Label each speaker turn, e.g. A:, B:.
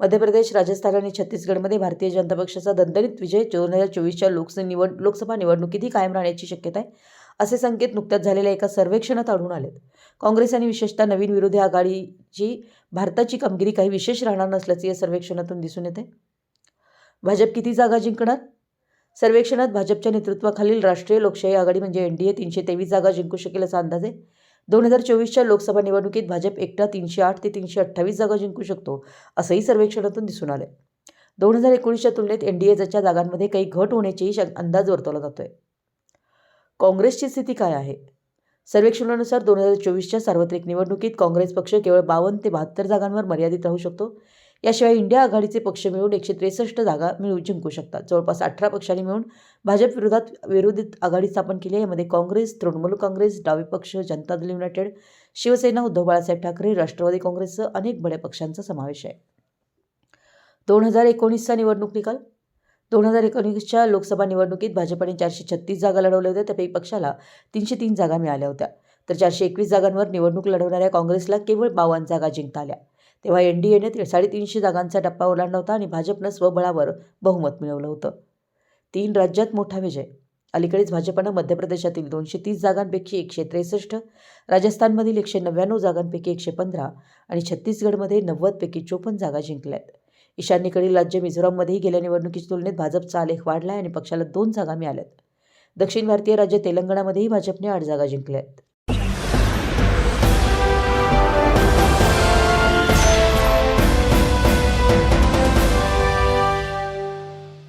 A: मध्य प्रदेश राजस्थान आणि छत्तीसगडमध्ये भारतीय जनता पक्षाचा दणदणीत विजय दोन हजार चोवीसच्या लोकसभा निवड लोकसभा निवडणुकीतही कायम राहण्याची शक्यता आहे असे संकेत नुकत्याच झालेल्या एका सर्वेक्षणात आढळून आलेत. काँग्रेस आणि विशेषतः नवीन विरोधी आघाडीची भारताची कामगिरी काही विशेष राहणार नसल्याचे या सर्वेक्षणातून दिसून येते भाजप किती जागा जिंकणार? सर्वेक्षणात भाजपच्या नेतृत्वाखालील राष्ट्रीय लोकशाही आघाडी म्हणजे एन डी ए तीनशे तेवीस जागा जिंकू शकेल असा अंदाज आहे. दोन हजार चोवीसच्या लोकसभा निवडणुकीत भाजप एकटा तीनशे आठ ते तीनशे अठ्ठावीस जागा जिंकू शकतो असंही सर्वेक्षणातून दिसून आलं दोन हजार एकोणीसच्या तुलनेत एन डी एच्या जागांमध्ये काही घट होण्याचेही अंदाज वर्तवला जातोय. काँग्रेसची स्थिती काय आहे? सर्वेक्षणानुसार दोन हजार चोवीसच्या सार्वत्रिक निवडणुकीत काँग्रेस पक्ष केवळ बावन्न ते बहात्तर जागांवर मर्यादित राहू शकतो. याशिवाय इंडिया आघाडीचे पक्ष मिळून एकशे त्रेसष्ट जागा मिळू जिंकू शकतात. जवळपास अठरा पक्षांनी मिळून भाजप विरोधात विरोधित आघाडी स्थापन केली आहे. यामध्ये काँग्रेस तृणमूल काँग्रेस डावे पक्ष जनता दल युनायटेड शिवसेना उद्धव बाळासाहेब ठाकरे राष्ट्रवादी काँग्रेससह अनेक बड्या पक्षांचा समावेश आहे. दोन हजार एकोणीसचा निवडणूक निकाल? दोन हजार एकोणीसच्या लोकसभा निवडणुकीत भाजपाने चारशे छत्तीस जागा लढवल्या होत्या. त्यापैकी पक्षाला तीनशे तीन जागा मिळाल्या होत्या. तर चारशे एकवीस जागांवर निवडणूक लढवणाऱ्या काँग्रेसला केवळ बावन्न जागा जिंकता आल्या. तेव्हा एन डी एने साडेतीनशे जागांचा टप्पा ओलांडला होता आणि भाजपनं स्वबळावर बहुमत मिळवलं होतं. तीन राज्यात मोठा विजय. अलीकडेच भाजपनं मध्य प्रदेशातील दोनशे तीस जागांपैकी एकशे त्रेसष्ट राजस्थानमधील एकशे नव्याण्णव जागांपैकी एकशे पंधरा आणि छत्तीसगडमध्ये नव्वदपैकी चोपन्न जागा जिंकल्या आहेत ईशान्येकडील राज्य मिझोराममध्येही गेल्या निवडणुकीच्या तुलनेत भाजपचा आलेख वाढला आहे आणि पक्षाला दोन जागा मिळाल्यात. दक्षिण भारतीय राज्य तेलंगणामध्येही भाजपने आठ जागा जिंकल्या आहेत